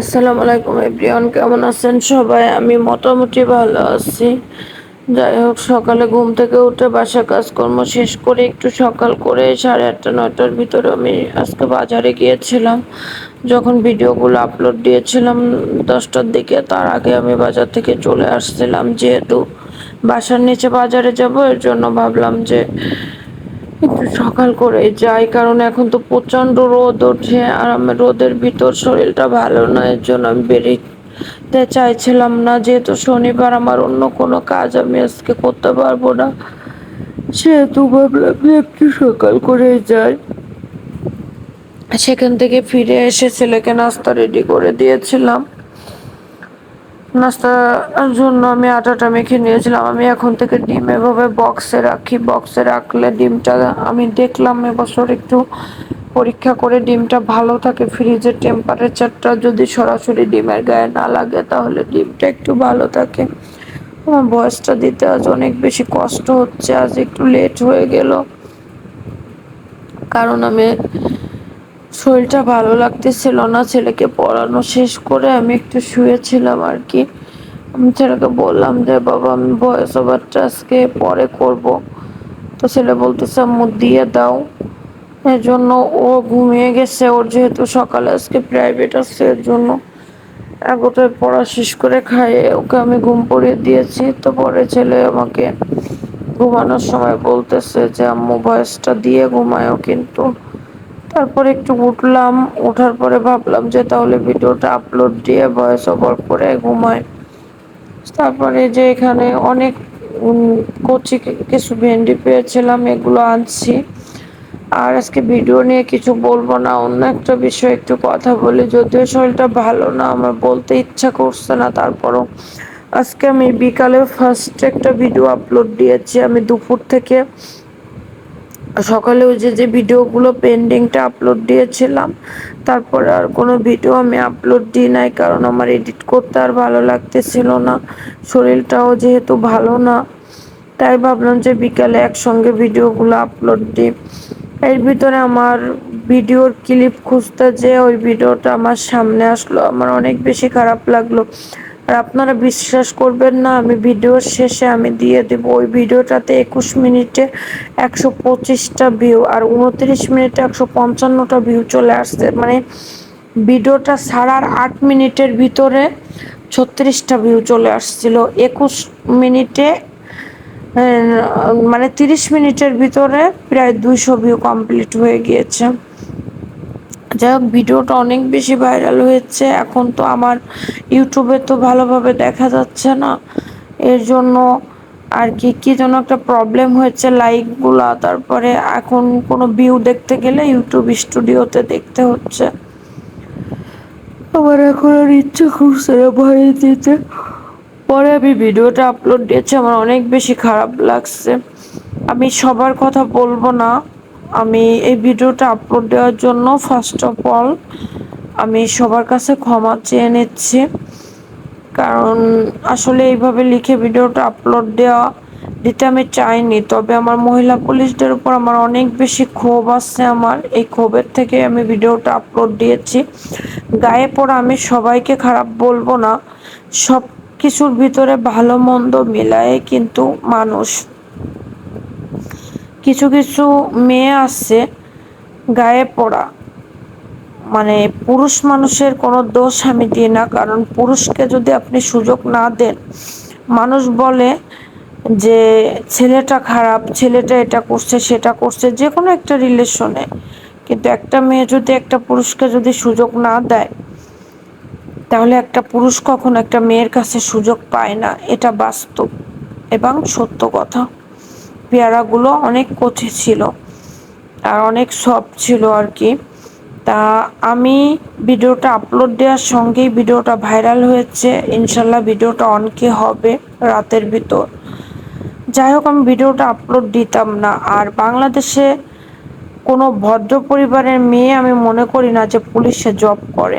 আসসালামু আলাইকুম এভরিওয়ান, কেমন আছেন সবাই? আমি মোটামুটি ভালো আছি। যাই হোক, সকালে ঘুম থেকে উঠে বাসা কাজকর্ম শেষ করে একটু সকাল করে সাড়ে আটটা, নয়টার ভিতরে আমি আজকে বাজারে গিয়েছিলাম। যখন ভিডিওগুলো আপলোড দিয়েছিলাম দশটার দিকে, তার আগে আমি বাজার থেকে চলে আসছিলাম। যেহেতু বাসার নিচে বাজারে যাব, এর জন্য ভাবলাম যে একটু সকাল করে যাই, কারণ এখন তো প্রচণ্ড রোদ ওঠে আর আমার রোদের ভিতর শরীরটা ভালো না, এর জন্য আমি বেরিয়ে চাইছিলাম না। যেহেতু শনিবার আমার অন্য কোনো কাজ আমি আজকে করতে পারব না, সেহেতু ভাবলাম একটু সকাল করে যাই। সেখান থেকে ফিরে এসে ছেলেকে নাস্তা রেডি করে দিয়েছিলাম। নাস্তার জন্য আমি আটাটা মেখে নিয়েছিলাম। আমি এখন থেকে ডিম এভাবে বক্সে রাখি। বক্সে রাখলে ডিমটা আমি দেখলাম এবছর একটু পরীক্ষা করে ডিমটা ভালো থাকে। ফ্রিজের টেম্পারেচারটা যদি সরাসরি ডিমের গায়ে না লাগে, তাহলে ডিমটা একটু ভালো থাকে। আমার বয়সটা দিতে আজ অনেক বেশি কষ্ট হচ্ছে। আজ একটু লেট হয়ে গেল। কারণ আমি শরীরটা ভালো লাগতেছিল না, ছেলেকে পড়ানো শেষ করে আমি একটু শুয়েছিলাম আর কি। আমি ছেলেকে বললাম যে, বাবা, আমি ভয়েস ওভারটা আজকে পরে করব। তো ছেলে বলতেছে, আম্মু, দিয়ে দাও। এর জন্য ও ঘুমিয়ে গেছে। ওর যেহেতু সকালে আজকে প্রাইভেট আছে, এর জন্য এগোটায় পড়া শেষ করে খাইয়ে ওকে আমি ঘুম পড়িয়ে দিয়েছি। তো পরে ছেলে আমাকে ঘুমানোর সময় বলতেছে যে, আম্মু ভয়েসটা দিয়ে ঘুমায়ও কিন্তু। তারপরে একটু উঠলাম ওঠার পরে ভাবলাম যে তাহলে ভিডিওটা আপলোড দিয়ে ভয়েস ওভার করে ঘুমায় তারপরে যে এখানে অনেক কচি কিছু ভেন্ডি পেয়েছিলাম, এগুলো আনছি। আর আজকে ভিডিও নিয়ে কিছু বলব না, অন্য একটা বিষয়ে একটু কথা বলি। যদিও শরীরটা ভালো না, আমার বলতে ইচ্ছা করছে না, তারপরও আজকে আমি বিকালে ফার্স্ট একটা ভিডিও আপলোড দিয়েছি, আমি দুপুর থেকে। সকালে ওই যে যে ভিডিওগুলো পেন্ডিংটা আপলোড দিয়েছিলাম, তারপরে আর কোনো ভিডিও আমি আপলোড দিই নাই, কারণ আমার এডিট করতে আর ভালো লাগতেছিল না, শরীরটাও যেহেতু ভালো না, তাই ভাবলাম যে বিকালে একসঙ্গে ভিডিওগুলো আপলোড দিই। এর ভিতরে আমার ভিডিওর ক্লিপ খুঁজতে যে ওই ভিডিওটা আমার সামনে আসলো, আমার অনেক বেশি খারাপ লাগল। আর আপনারা বিশ্বাস করবেন না, আমি ভিডিওর শেষে আমি দিয়ে দেবো। ওই ভিডিওটাতে একুশ মিনিটে একশো পঁচিশটা ভিউ আর উনত্রিশ মিনিটে একশো পঞ্চান্নটা ভিউ চলে আসছে। মানে ভিডিওটা ছাড়ার আট মিনিটের ভিতরে ছত্রিশটা ভিউ চলে আসছিল। একুশ মিনিটে মানে তিরিশ মিনিটের ভিতরে প্রায় দুইশো ভিউ কমপ্লিট হয়ে গিয়েছে। যাই হোক ভিডিওটা অনেক বেশি ভাইরাল হয়েছে, এখন তো আমার ইউটিউবে তো ভালোভাবে দেখা যাচ্ছে না। এর জন্য আর কি কি যেন একটা প্রবলেম হয়েছে লাইকগুলো তারপরে এখন কোনো ভিউ দেখতে গেলে ইউটিউব স্টুডিওতে দেখতে হচ্ছে। আমার এখন আর ইচ্ছে করছে না ভয় দিতে পরে আমি ভিডিওটা আপলোড দিয়েছি, আমার অনেক বেশি খারাপ লাগছে। আমি সবার কথা বলব না। আমি এই ভিডিওটা আপলোড দেওয়ার জন্য ফার্স্ট অফ অল আমি সবার কাছে ক্ষমা চেয়ে নিচ্ছি। কারণ আসলে এইভাবে লিখে ভিডিওটা আপলোড দেওয়া দিতে আমি চাইনি। তবে আমার মহিলা পুলিশদের উপর আমার অনেক বেশি ক্ষোভ আছে আমার। এই ক্ষোভের থেকে আমি ভিডিওটা আপলোড দিয়েছি। গায়ে পড়া আমি সবাইকে খারাপ বলব না। সব কিছুর ভিতরে ভালো মন্দ মিলায় কিন্তু মানুষ কিছু কিছু মেয়ে আছে গায়ে পড়া। মানে পুরুষ মানুষের কোনো দোষ আমি দিই না, কারণ পুরুষকে যদি আপনি সুযোগ না দেন, মানুষ বলে যে ছেলেটা খারাপ, ছেলেটা এটা করছে, সেটা করছে যে কোনো একটা রিলেশনে কিন্তু একটা মেয়ে যদি একটা পুরুষকে যদি সুযোগ না দেয়, তাহলে একটা পুরুষ কখনো একটা মেয়ের কাছে সুযোগ পায় না। এটা বাস্তব এবং সত্য কথা। পেয়ারাগুলো অনেক কচি ছিল আর অনেক সফট ছিল আর কি। তা আমি ভিডিওটা আপলোড দেওয়ার সঙ্গেই ভিডিওটা ভাইরাল হয়েছে, ইনশাল্লাহ ভিডিওটা অনকে হবে রাতের ভিতর। যাই হোক, আমি ভিডিওটা আপলোড দিতাম না, আর বাংলাদেশে কোনো ভদ্র পরিবারের মেয়ে আমি মনে করি না যে পুলিশে জব করে।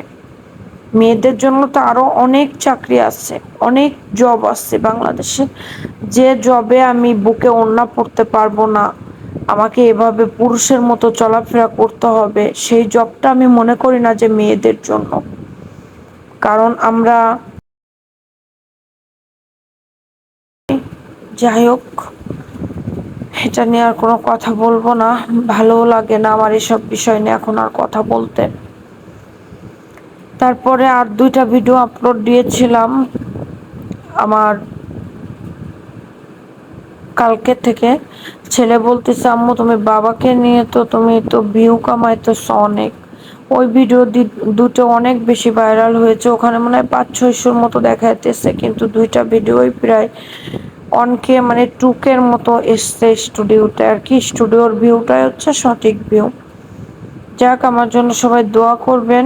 মেয়েদের জন্য তো আরও অনেক চাকরি আছে, অনেক জব আছে বাংলাদেশে। যে জবে আমি বুকে ওড়না পড়তে পারব না, আমাকে এভাবে পুরুষের মতো চলাফেরা করতে হবে, সেই জবটা আমি মনে করি না যে মেয়েদের জন্য। কারণ আমরা যাই হোক, এটা নিয়ে আর কোনো কথা বলব না, ভালোও লাগে না আমার এসব বিষয় নিয়ে এখন আর কথা বলতে। তারপরে আর দুইটা ভিডিও আপলোড দিয়েছিলাম আমার কালকে থেকে। ছেলে বলতেছে, আম্মু, তুমি বাবাকে নিয়ে তো, তুমি তো ভিউ কামাইতেছ অনেক। ওই ভিডিও দুটো অনেক বেশি ভাইরাল হয়েছে। ওখানে মনে হয় পাঁচ, ছয়শোর মতো দেখাইতেছে, কিন্তু দুইটা ভিডিওই প্রায় অনকে মানে টুকের মতো এসছে স্টুডিওতে আর কি স্টুডিওর ভিউটাই হচ্ছে সঠিক ভিউ যাক, আমার জন্য সবাই দোয়া করবেন।